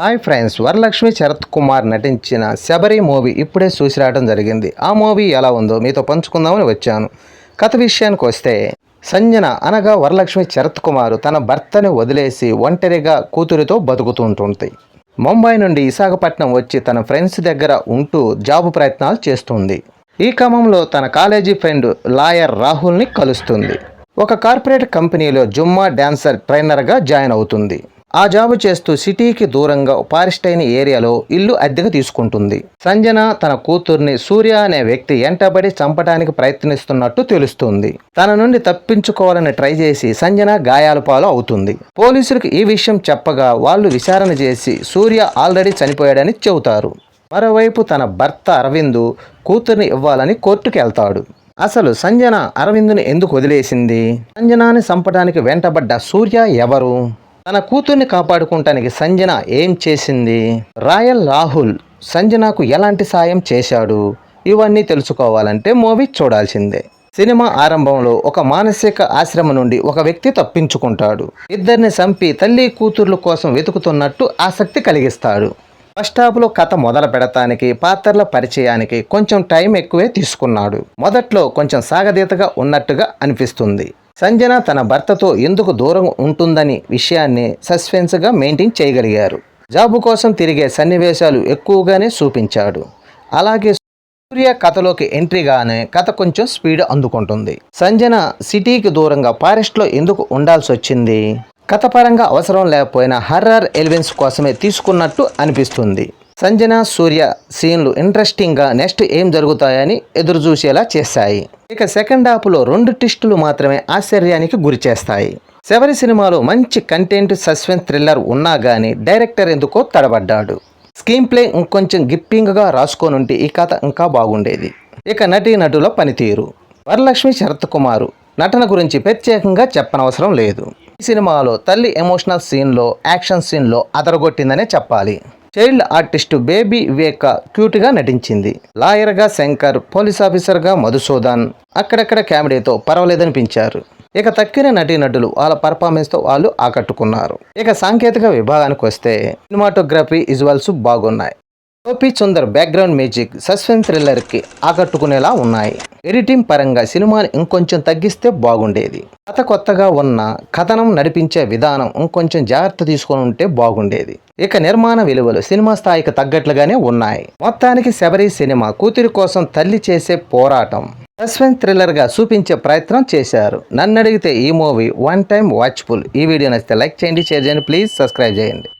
Hi friends Varalakshmi Sarath Kumar నటించిన Sabari movie ఇప్పుడే చూసి రావడం జరిగింది. ఆ మూవీ ఎలా ఉందో మీతో పంచుకుందామని వచ్చాను. కథ విషయానికి వస్తే సంజన అనగా వరలక్ష్మి శరత్ కుమార్ తన భర్తని వదిలేసి ఒంటరిగా కూతురితో బతుకుతుంటుంది. ముంబై నుండి విశాఖపట్నం వచ్చి తన ఫ్రెండ్స్ దగ్గర ఉంటూ జాబ్ ప్రయత్నాలు చేస్తుంది. ఈ క్రమంలో తన కాలేజీ ఫ్రెండ్ లాయర్ రాహుల్ని కలుస్తుంది. ఒక కార్పొరేట్ కంపెనీలో జుమ్మా డాన్సర్ ట్రైనర్గా జాయిన్ అవుతుంది. ఆ జాబు చేస్తూ సిటీకి దూరంగా పారిస్టైన్ ఏరియాలో ఇల్లు అద్దెకు తీసుకుంటుంది. సంజన తన కూతుర్ని సూర్య అనే వ్యక్తి ఎంటబడి చంపడానికి ప్రయత్నిస్తున్నట్టు తెలుస్తుంది. తన నుండి తప్పించుకోవాలని ట్రై చేసి సంజన గాయాల పాలు అవుతుంది. పోలీసులకు ఈ విషయం చెప్పగా వాళ్ళు విచారణ చేసి సూర్య ఆల్రెడీ చనిపోయాడని చెబుతారు. మరోవైపు తన భర్త అరవింద్ కూతుర్ని ఇవ్వాలని కోర్టుకు వెళ్తాడు. అసలు సంజన అరవిందుని ఎందుకు వదిలేసింది? సంజనాని చంపడానికి వెంటబడ్డ సూర్య ఎవరు? తన కూతుర్ని కాపాడుకుంటానికి సంజన ఏం చేసింది? రాయల్ రాహుల్ సంజనకు ఎలాంటి సాయం చేశాడు? ఇవన్నీ తెలుసుకోవాలంటే మూవీ చూడాల్సిందే. సినిమా ఆరంభంలో ఒక మానసిక ఆశ్రమం నుండి ఒక వ్యక్తి తప్పించుకుంటాడు. ఇద్దరిని చంపి తల్లి కూతుర్ల కోసం వెతుకుతున్నట్టు ఆసక్తి కలిగిస్తాడు. ఫస్ట్ హాఫ్లో కథ మొదలు పెడతానికి పాత్రల పరిచయానికి కొంచెం టైం ఎక్కువే తీసుకున్నాడు. మొదట్లో కొంచెం సాగదీతగా ఉన్నట్టుగా అనిపిస్తుంది. సంజన తన భర్తతో ఎందుకు దూరం ఉంటుందని విషయాన్ని సస్పెన్స్గా మెయింటైన్ చేయగలిగారు. జాబు కోసం తిరిగే సన్నివేశాలు ఎక్కువగానే చూపించాడు. అలాగే సూర్య కథలోకి ఎంట్రీగానే కథ కొంచెం స్పీడ్ అందుకుంటుంది. సంజన సిటీకి దూరంగా ఫారెస్ట్లో ఎందుకు ఉండాల్సి వచ్చింది? కథపరంగా అవసరం లేకపోయినా హర్రర్ ఎలివెన్స్ కోసమే తీసుకున్నట్టు అనిపిస్తుంది. సంజన సూర్య సీన్లు ఇంట్రెస్టింగ్గా నెక్స్ట్ ఏం జరుగుతాయని ఎదురు చూసేలా చేశాయి. ఇక సెకండ్ హాఫ్లో రెండు టిస్టులు మాత్రమే ఆశ్చర్యానికి గురిచేస్తాయి శబరి సినిమాలో మంచి కంటెంట్ సస్పెన్స్ థ్రిల్లర్ ఉన్నా కానీ డైరెక్టర్ ఎందుకో తడబడ్డాడు. స్క్రీన్ ప్లే ఇంకొంచెం గిప్పింగ్గా రాసుకోనుంటే ఈ కథ ఇంకా బాగుండేది. ఇక నటీ నటుల పనితీరు. వరలక్ష్మి శరత్ కుమారు నటన గురించి ప్రత్యేకంగా చెప్పనవసరం లేదు. ఈ సినిమాలో తల్లి ఎమోషనల్ సీన్లో యాక్షన్ సీన్లో అదరగొట్టిందనే చెప్పాలి. చైల్డ్ ఆర్టిస్ట్ బేబీ వివేక క్యూట్గా నటించింది. లాయర్గా శంకర్ పోలీస్ ఆఫీసర్గా మధుసూదన్ అక్కడక్కడ కామెడీతో పర్వాలేదనిపించారు. ఇక తక్కిన నటీనటులు వాళ్ళ పర్ఫార్మెన్స్తో వాళ్ళు ఆకట్టుకున్నారు. ఇక సాంకేతిక విభాగానికి వస్తే సినిమాటోగ్రఫీ విజువల్స్ బాగున్నాయి. Gopi Sundar background music suspense థ్రిల్లర్కి ఆకట్టుకునేలా ఉన్నాయి. ఎడిటింగ్ పరంగా సినిమాని ఇంకొంచెం తగ్గిస్తే బాగుండేది. కథ కొత్తగా ఉన్న కథనం నడిపించే విధానం ఇంకొంచెం జాగ్రత్త తీసుకొని ఉంటే బాగుండేది. ఇక నిర్మాణ విలువలు సినిమా స్థాయికి తగ్గట్లుగానే ఉన్నాయి. మొత్తానికి శబరి సినిమా కూతురి కోసం తల్లి చేసే పోరాటం సస్పెన్స్ థ్రిల్లర్గా చూపించే ప్రయత్నం చేశారు. నన్ను అడిగితే ఈ మూవీ వన్ టైం వాచ్ఫుల్. ఈ వీడియో నచ్చితే లైక్ చేయండి షేర్ చేయండి ప్లీజ్ సబ్స్క్రైబ్ చేయండి.